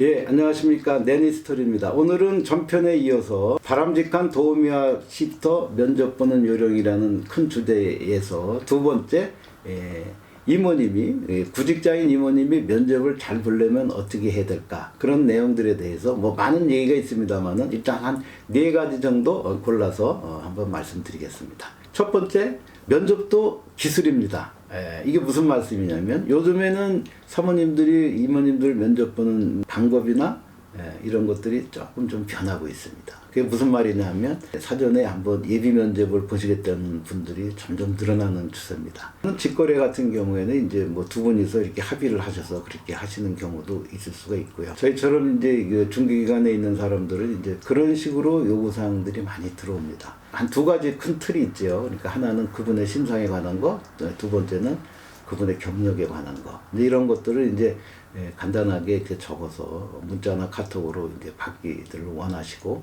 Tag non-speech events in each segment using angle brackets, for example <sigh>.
예, 안녕하십니까. 내니스토리입니다. 오늘은 전편에 이어서 바람직한 도우미와 시터 면접 보는 요령이라는 큰 주제에서 두 번째, 예, 이모님이, 예, 구직자인 이모님이 면접을 잘 보려면 어떻게 해야 될까. 그런 내용들에 대해서 뭐 많은 얘기가 있습니다만은 일단 한 네 가지 정도 어, 골라서 어, 한번 말씀드리겠습니다. 첫 번째, 면접도 기술입니다. 예, 이게 무슨 말씀이냐면 요즘에는 사모님들이 이모님들 면접 보는 방법이나 예, 이런 것들이 조금 좀 변하고 있습니다. 그게 무슨 말이냐면 사전에 한번 예비 면접을 보시겠다는 분들이 점점 늘어나는 추세입니다. 직거래 같은 경우에는 이제 뭐 두 분이서 이렇게 합의를 하셔서 그렇게 하시는 경우도 있을 수가 있고요. 저희처럼 이제 그 중개기관에 있는 사람들은 이제 그런 식으로 요구사항들이 많이 들어옵니다. 한 두 가지 큰 틀이 있죠. 그러니까 하나는 그분의 신상에 관한 거, 두 번째는 그분의 경력에 관한 거. 이런 것들을 이제 예, 간단하게 이렇게 적어서 문자나 카톡으로 이제 받기를 원하시고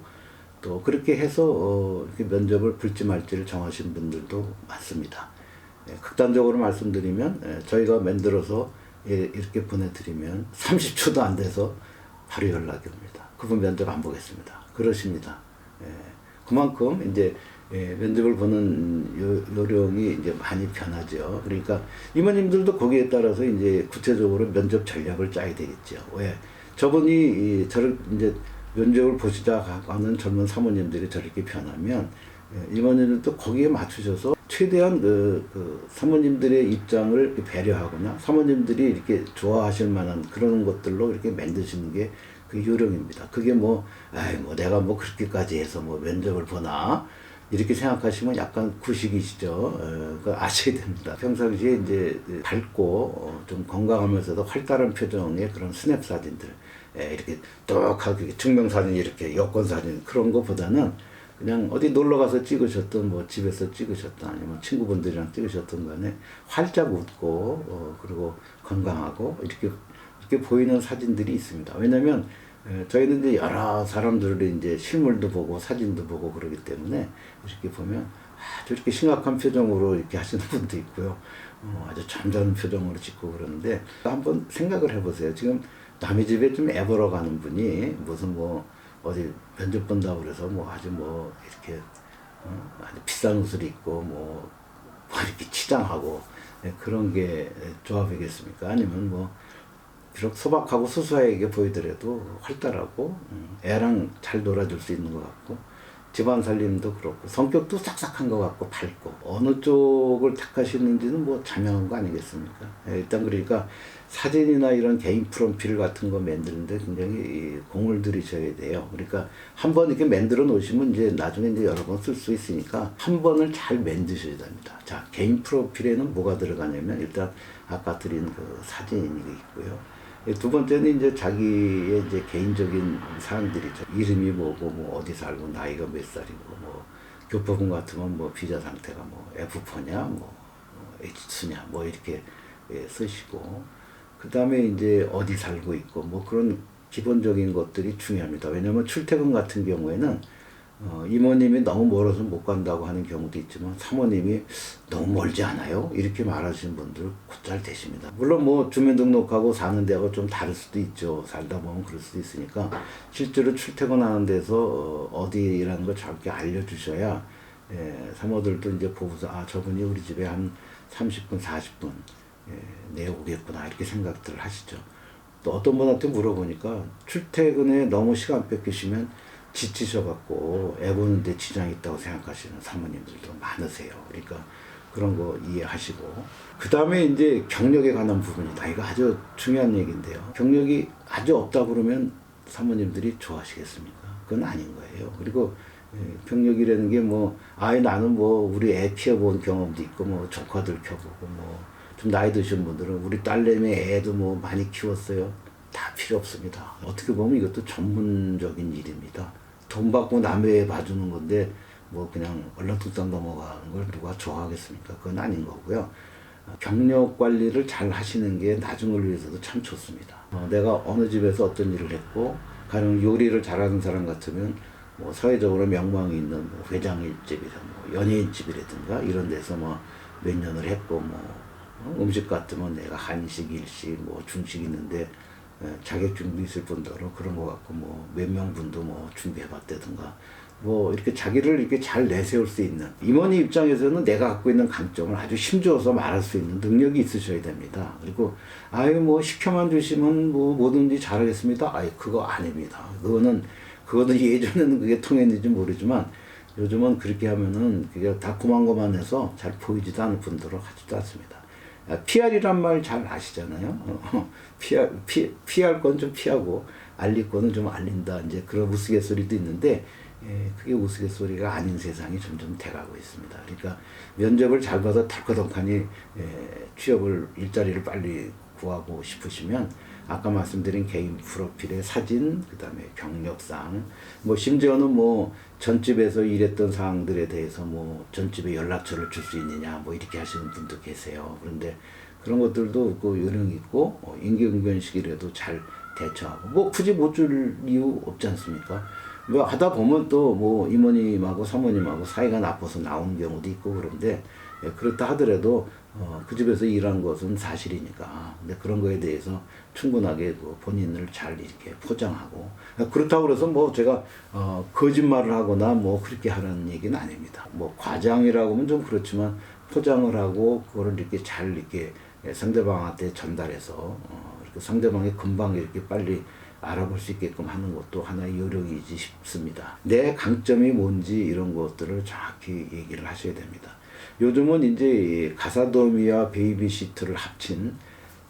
또 그렇게 해서 어, 면접을 볼지 말지를 정하신 분들도 많습니다. 예, 극단적으로 말씀드리면 예, 저희가 만들어서 예, 이렇게 보내드리면 30초도 안 돼서 바로 연락이 옵니다. 그분 면접 안 보겠습니다. 그러십니다. 예, 그만큼 이제 예, 면접을 보는 요, 요령이 이제 많이 변하죠. 그러니까 이모님들도 거기에 따라서 이제 구체적으로 면접 전략을 짜야 되겠죠. 왜? 저분이 이, 저를 이제 면접을 보시다 가는 젊은 사모님들이 저렇게 변하면 예, 이모님들도 거기에 맞추셔서 최대한 그, 그 사모님들의 입장을 배려하거나 사모님들이 이렇게 좋아하실 만한 그런 것들로 이렇게 만드시는 게 그 요령입니다. 그게 뭐, 아이, 뭐 내가 뭐 그렇게까지 해서 뭐 면접을 보나 이렇게 생각하시면 약간 구식이시죠. 어, 그 아셔야 됩니다. 평상시에 이제 밝고 어, 좀 건강하면서도 활달한 표정의 그런 스냅 사진들, 예, 이렇게 똑하게 증명 사진 이렇게 여권 사진 그런 거보다는 그냥 어디 놀러 가서 찍으셨던 뭐 집에서 찍으셨던 아니면 친구분들이랑 찍으셨던 간에 활짝 웃고 어, 그리고 건강하고 이렇게 이렇게 보이는 사진들이 있습니다. 왜냐면 에, 저희는 이제 여러 사람들을 이제 실물도 보고 사진도 보고 그러기 때문에 이렇게 보면 아주 이렇게 심각한 표정으로 이렇게 하시는 <laughs> 분도 있고요. 어, 아주 잠잠한 표정으로 찍고 그러는데 한번 생각을 해보세요. 지금 남의 집에 좀 애보러 가는 분이 무슨 뭐 어디 면접 본다고 그래서 뭐 아주 뭐 이렇게 어, 아주 비싼 옷을 입고 뭐, 뭐 이렇게 치장하고 예, 그런 게 조합이겠습니까? 아니면 뭐 비록 소박하고 수수하게 보이더라도 활달하고 음, 애랑 잘 놀아줄 수 있는 것 같고 집안 살림도 그렇고 성격도 싹싹한 것 같고 밝고 어느 쪽을 택하시는지는 뭐 자명한 거 아니겠습니까? 예, 일단 그러니까 사진이나 이런 개인 프로필 같은 거 만드는데 굉장히 이 공을 들이셔야 돼요. 그러니까 한 번 이렇게 만들어 놓으시면 이제 나중에 이제 여러 번 쓸 수 있으니까 한 번을 잘 만드셔야 됩니다. 자, 개인 프로필에는 뭐가 들어가냐면 일단 아까 드린 그 사진이 있고요. 예, 두 번째는 이제 자기의 이제 개인적인 사항들이죠. 이름이 뭐고, 뭐 어디 살고, 나이가 몇 살이고, 뭐 교포분 같으면 뭐 비자 상태가 뭐 F4냐, 뭐 H2냐, 뭐 이렇게 예, 쓰시고, 그 다음에 이제 어디 살고 있고, 뭐 그런 기본적인 것들이 중요합니다. 왜냐면 출퇴근 같은 경우에는 어, 이모님이 너무 멀어서 못 간다고 하는 경우도 있지만 사모님이 너무 멀지 않아요? 이렇게 말하시는 분들 곧잘 되십니다. 물론 뭐 주민등록하고 사는 데하고 좀 다를 수도 있죠. 살다 보면 그럴 수도 있으니까 실제로 출퇴근하는 데서 어, 디라는 걸 정확히 알려주셔야 예, 사모들도 이제 보고서 아 저분이 우리 집에 한 30분 40분 예, 내에 오겠구나 이렇게 생각들을 하시죠. 또 어떤 분한테 물어보니까 출퇴근에 너무 시간 뺏기시면 지치셔갖고 애 보는데 지장이 있다고 생각하시는 사모님들도 많으세요. 그러니까 그런 거 이해하시고 그 다음에 이제 경력에 관한 부분이다. 이거 아주 중요한 얘기인데요. 경력이 아주 없다 그러면 사모님들이 좋아하시겠습니까? 그건 아닌 거예요. 그리고 예, 경력이라는 게 뭐 아이 나는 뭐 우리 애 키워본 경험도 있고 뭐 조카들 키워보고 뭐 좀 나이 드신 분들은 우리 딸내미 애도 뭐 많이 키웠어요. 다 필요 없습니다. 어떻게 보면 이것도 전문적인 일입니다. 돈 받고 남의 애 봐주는 건데 뭐 그냥 얼렁뚱땅 넘어가는 걸 누가 좋아하겠습니까? 그건 아닌 거고요. 어, 경력 관리를 잘 하시는 게 나중을 위해서도 참 좋습니다. 어, 내가 어느 집에서 어떤 일을 했고 가령 요리를 잘하는 사람 같으면 뭐 사회적으로 명망이 있는 뭐 회장일집이라 뭐 연예인집이라든가 이런 데서 뭐 몇 년을 했고 뭐 어, 음식 같으면 내가 한식, 일식, 뭐 중식 있는데 예, 자격증도 있을 뿐더러 그런 것 같고 뭐 몇 명 분도 뭐 준비해봤다든가 뭐 이렇게 자기를 이렇게 잘 내세울 수 있는 임원이 입장에서는 내가 갖고 있는 강점을 아주 힘줘서 말할 수 있는 능력이 있으셔야 됩니다. 그리고 아유 뭐 시켜만 주시면 뭐 뭐든지 잘하겠습니다. 아유 그거 아닙니다. 그거는 그거는 <laughs> 예전에는 그게 통했는지 모르지만 요즘은 그렇게 하면은 그게 다 고만고만 해서 잘 보이지도 않을 뿐더러 하지도 않습니다. 아, PR이란 말 잘 아시잖아요. <laughs> 피할, 피, 피할 건좀 피하고 알릴 거는 좀 알린다. 이제 그런 우스갯소리도 있는데 예, 그게 우스갯소리가 아닌 세상이 점점 돼가고 있습니다. 그러니까 면접을 잘 봐서 덜커덕하니 예, 취업을 일자리를 빨리 구하고 싶으시면 아까 말씀드린 개인 프로필의 사진, 그 다음에 경력상, 뭐 심지어는 뭐 전집에서 일했던 사항들에 대해서 뭐 전집에 연락처를 줄 수 있느냐, 뭐 이렇게 하시는 분도 계세요. 그런데 그런 것들도 그 요령 있고 어, 인기응변식이라도 잘 대처하고 뭐 굳이 못 줄 이유 없지 않습니까? 뭐 하다 보면 또 뭐 이모님하고 사모님하고 사이가 나빠서 나오는 경우도 있고 그런데 예, 그렇다 하더라도 어, 그 집에서 일한 것은 사실이니까 근데 그런 거에 대해서 충분하게 그 본인을 잘 이렇게 포장하고 그렇다고 그래서 뭐 제가 어, 거짓말을 하거나 뭐 그렇게 하라는 얘기는 아닙니다. 뭐 과장이라고 하면 좀 그렇지만 포장을 하고 그거를 이렇게 잘 이렇게 상대방한테 전달해서 어, 상대방이 금방 이렇게 빨리 알아볼 수 있게끔 하는 것도 하나의 요령이지 싶습니다. 내 강점이 뭔지 이런 것들을 정확히 얘기를 하셔야 됩니다. 요즘은 이제 가사도우미와 베이비시터를 합친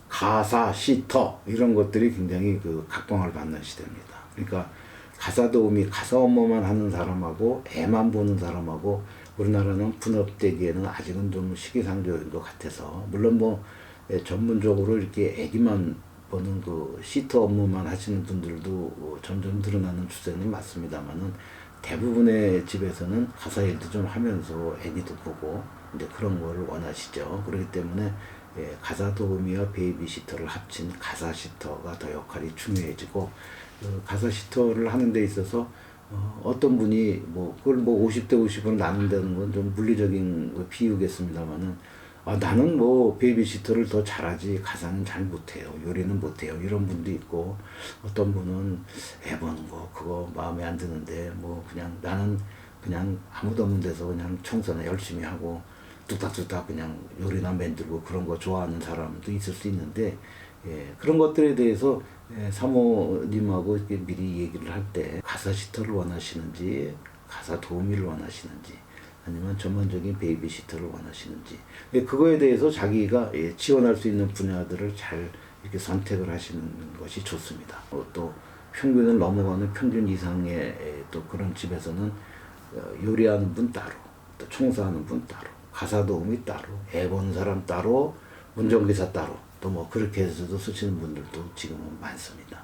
가사시터 이런 것들이 굉장히 그 각광을 받는 시대입니다. 그러니까 가사도우미 가사 업무만 하는 사람하고 애만 보는 사람하고 우리나라는 분업되기에는 아직은 좀 시기상조인 것 같아서 물론 뭐 예, 전문적으로 이렇게 애기만 보는 그 시터 업무만 하시는 분들도 어, 점점 늘어나는 추세는 맞습니다만은 대부분의 집에서는 가사 일도 좀 하면서 애기도 보고 이제 그런 걸 원하시죠. 그렇기 때문에 예, 가사 도우미와 베이비시터를 합친 가사 시터가 더 역할이 중요해지고 그 가사 시터를 하는 데 있어서 어, 어떤 분이 뭐 그걸 뭐 50대 50으로 나눈다는 건 좀 물리적인 그 비유겠습니다만은 아, 나는 뭐 베이비시터를 더 잘하지 가사는 잘 못해요 요리는 못해요 이런 분도 있고 어떤 분은 애 보는 거 그거 마음에 안 드는데 뭐 그냥 나는 그냥 아무도 없는 데서 그냥 청소나 열심히 하고 뚝딱뚝딱 그냥 요리나 만들고 그런 거 좋아하는 사람도 있을 수 있는데 예, 그런 것들에 대해서 예, 사모님하고 이렇게 미리 얘기를 할 때 가사 시터를 원하시는지 가사 도우미를 원하시는지 아니면 전문적인 베이비시터를 원하시는지 예, 그거에 대해서 자기가 예, 지원할 수 있는 분야들을 잘 이렇게 선택을 하시는 것이 좋습니다. 어, 또 평균을 넘어가는 평균 이상의 예, 또 그런 집에서는 어, 요리하는 분 따로 또 청소하는 분 따로 가사 도우미 따로 애 보는 사람 따로 운전기사 따로 또 뭐 그렇게 해서도 쓰시는 분들도 지금은 많습니다.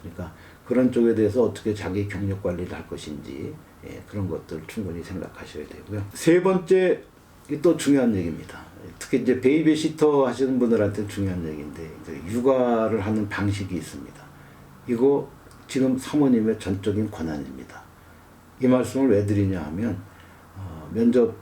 그러니까 그런 쪽에 대해서 어떻게 자기 경력 관리를 할 것인지 예, 그런 것들 충분히 생각하셔야 되고요. 세 번째 또 중요한 얘기입니다. 특히 이제 베이비 시터 하시는 분들한테 중요한 얘기인데 육아를 하는 방식이 있습니다. 이거 지금 사모님의 전적인 권한입니다. 이 말씀을 왜 드리냐 하면 어, 면접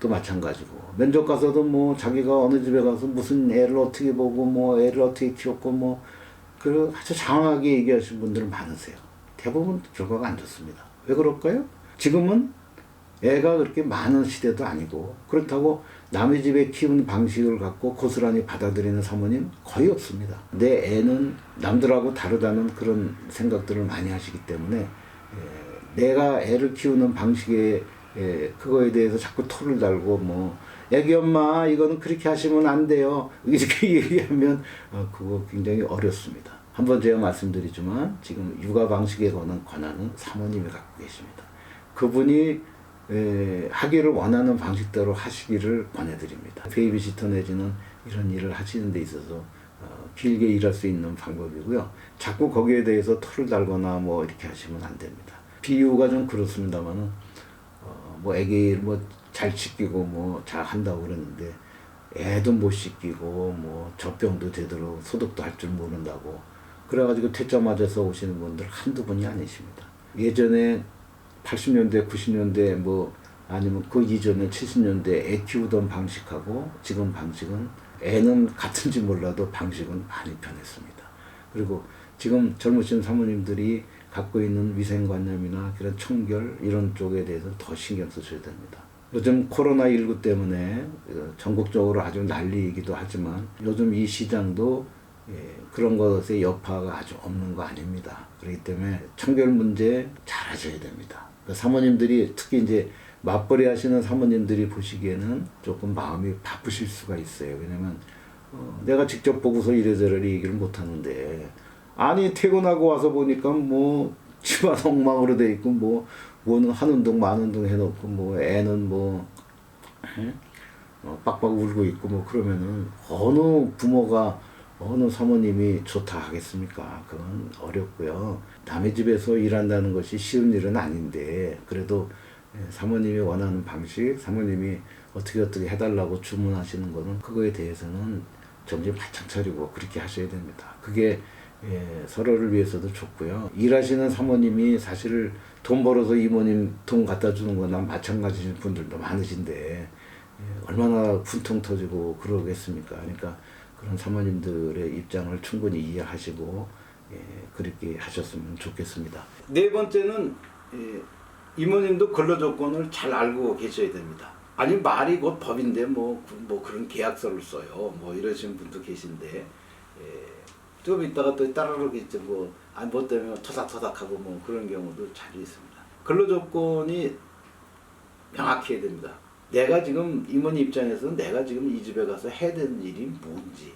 도 마찬가지고 면접 가서도 뭐 자기가 어느 집에 가서 무슨 애를 어떻게 보고 뭐 애를 어떻게 키웠고 뭐그 아주 장황하게 얘기하시는 분들은 많으세요. 대부분 결과가 안 좋습니다. 왜 그럴까요? 지금은 애가 그렇게 많은 시대도 아니고 그렇다고 남의 집에 키우는 방식을 갖고 고스란히 받아들이는 사모님 거의 없습니다. 내 애는 남들하고 다르다는 그런 생각들을 많이 하시기 때문에 예, 내가 애를 키우는 방식에 예, 그거에 대해서 자꾸 토를 달고 뭐 애기 엄마 이거는 그렇게 하시면 안 돼요 이렇게 <laughs> 얘기하면 어, 그거 굉장히 어렵습니다. 한번 제가 말씀드리지만 지금 육아 방식에 거는 권한은 사모님이 갖고 계십니다. 그분이 에, 하기를 원하는 방식대로 하시기를 권해드립니다. 베이비시터 내지는 이런 일을 하시는 데 있어서 어, 길게 일할 수 있는 방법이고요. 자꾸 거기에 대해서 토를 달거나 뭐 이렇게 하시면 안 됩니다. 비유가 좀 그렇습니다만은 어, 뭐 애기 뭐 잘 씻기고 뭐 잘 한다고 그러는데 애도 못 씻기고 뭐 젖병도 제대로 소독도 할 줄 모른다고 그래가지고 퇴짜 맞아서 오시는 분들 한두 분이 아니십니다. 예전에 80년대, 90년대 뭐 아니면 그 이전에 70년대 애 키우던 방식하고 지금 방식은 애는 같은지 몰라도 방식은 많이 변했습니다. 그리고 지금 젊으신 사모님들이 갖고 있는 위생관념이나 그런 청결 이런 쪽에 대해서 더 신경 쓰셔야 됩니다. 요즘 코로나19 때문에 어, 전국적으로 아주 난리이기도 하지만 요즘 이 시장도 예, 그런 것의 여파가 아주 없는 거 아닙니다. 그렇기 때문에 청결 문제 잘 하셔야 됩니다. 그 사모님들이 특히 이제 맞벌이 하시는 사모님들이 보시기에는 조금 마음이 바쁘실 수가 있어요. 왜냐면 어, 내가 직접 보고서 이래저래 얘기를 못 하는데 아니 퇴근하고 와서 보니까 뭐 집안 엉망으로 돼 있고 뭐 뭐는 한 운동 만 운동 해놓고 뭐 애는 뭐 응? 어, 빡빡 울고 있고 뭐 그러면은 어느 부모가 어느 사모님이 좋다 하겠습니까? 그건 어렵고요. 남의 집에서 일한다는 것이 쉬운 일은 아닌데 그래도 예, 사모님이 원하는 방식, 사모님이 어떻게 어떻게 해달라고 주문하시는 거는 그거에 대해서는 정신 바짝 차리고 그렇게 하셔야 됩니다. 그게 예, 서로를 위해서도 좋고요. 일하시는 사모님이 사실 돈 벌어서 이모님 돈 갖다 주는 거나 마찬가지인 분들도 많으신데 예, 얼마나 분통 터지고 그러겠습니까? 그러니까 그런 사모님들의 입장을 충분히 이해하시고 예, 그렇게 하셨으면 좋겠습니다. 네 번째는 예, 이모님도 근로 조건을 잘 알고 계셔야 됩니다. 아니 말이 곧 법인데 뭐, 그- 뭐 그런 계약서를 써요. 뭐 이러신 분도 계신데 예, 좀 있다가 또 따르르 이제 뭐안뭐 때문에 토닥토닥하고 뭐 그런 경우도 자주 있습니다. 근로 조건이 명확해야 됩니다. 내가 지금 임원 입장에서 내가 지금 이 집에 가서 해야 되는 일이 뭔지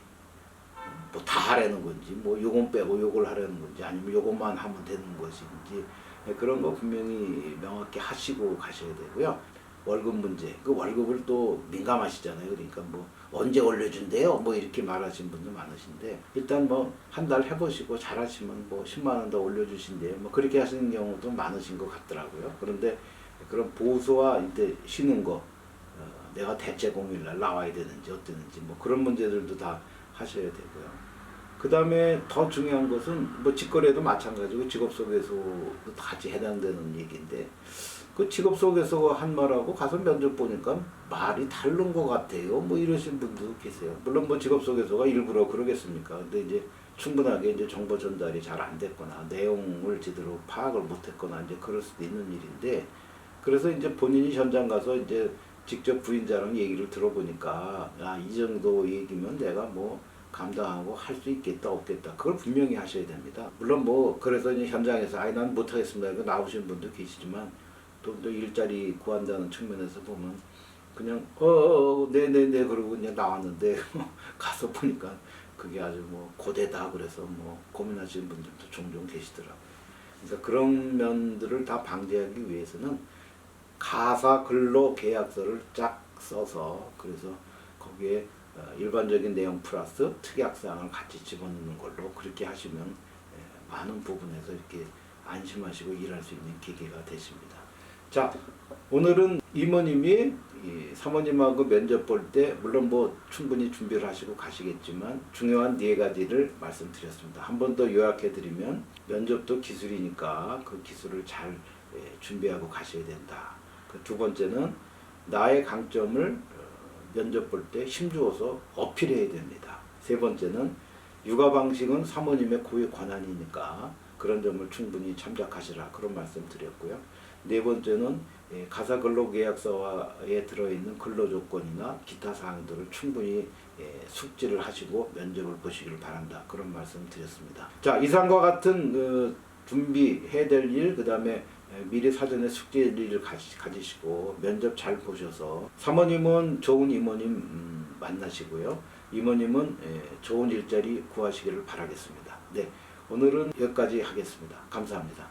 뭐 다 하라는 건지 뭐 요건 빼고 요걸 하라는 건지 아니면 요것만 하면 되는 것인지 네, 그런 거 분명히 명확히 하시고 가셔야 되고요. 월급 문제 그 월급을 또 민감하시잖아요. 그러니까 뭐 언제 올려준대요? 뭐 이렇게 말하신 분도 많으신데 일단 뭐 한 달 해보시고 잘하시면 뭐 10만 원 더 올려주신대요. 뭐 그렇게 하시는 경우도 많으신 것 같더라고요. 그런데 그런 보수와 이때 쉬는 거 어, 내가 대체 공휴일날 나와야 되는지 어땠는지 뭐 그런 문제들도 다 하셔야 되고요. 그 다음에 더 중요한 것은 뭐 직거래도 마찬가지고 직업소개서도 같이 해당되는 얘기인데 그 직업소개서 한 말하고 가서 면접 보니까 말이 다른 것 같아요. 뭐 이러신 분도 계세요. 물론 뭐 직업소개서가 일부러 그러겠습니까. 근데 이제 충분하게 이제 정보 전달이 잘 안 됐거나 내용을 제대로 파악을 못했거나 이제 그럴 수도 있는 일인데 그래서 이제 본인이 현장 가서 이제 직접 부인자랑 얘기를 들어보니까 야이 정도 얘기면 내가 뭐 감당하고 할 수 있겠다 없겠다 그걸 분명히 하셔야 됩니다. 물론 뭐 그래서 이제 현장에서 아이 난 못하겠습니다 이거 나오신 분도 계시지만 또, 또 일자리 구한다는 측면에서 보면 그냥 어, 어, 어 네네네 그러고 그냥 나왔는데 <laughs> 가서 보니까 그게 아주 뭐 고대다 그래서 뭐 고민하시는 분들도 종종 계시더라고요. 그러니까 그런 면들을 다 방지하기 위해서는 가사 근로 계약서를 쫙 써서 그래서 거기에 어, 일반적인 내용 플러스 특약 사항을 같이 집어넣는 걸로 그렇게 하시면 예, 많은 부분에서 이렇게 안심하시고 일할 수 있는 계기가 되십니다. 자, 오늘은 이모님이 이 사모님하고 면접 볼 때 물론 뭐 충분히 준비를 하시고 가시겠지만 중요한 네 가지를 말씀드렸습니다. 한 번 더 요약해 드리면 면접도 기술이니까 그 기술을 잘 예, 준비하고 가셔야 된다. 그 두 번째는 나의 강점을 어, 면접 볼 때 힘주어서 어필해야 됩니다. 세 번째는 육아 방식은 사모님의 고유 권한이니까 그런 점을 충분히 참작하시라 그런 말씀 드렸고요. 네 번째는 예, 가사 근로계약서에 들어있는 근로조건이나 기타 사항들을 충분히 예, 숙지를 하시고 면접을 보시기를 바란다 그런 말씀 드렸습니다. 자 이상과 같은 그 준비해야 될 일, 그 다음에 미리 사전에 가지, 가지시고 면접 잘 보셔서 사모님은 좋은 이모님 음, 만나시고요. 예, 좋은 일자리 구하시기를 바라겠습니다. 네, 오늘은 여기까지 하겠습니다. 감사합니다.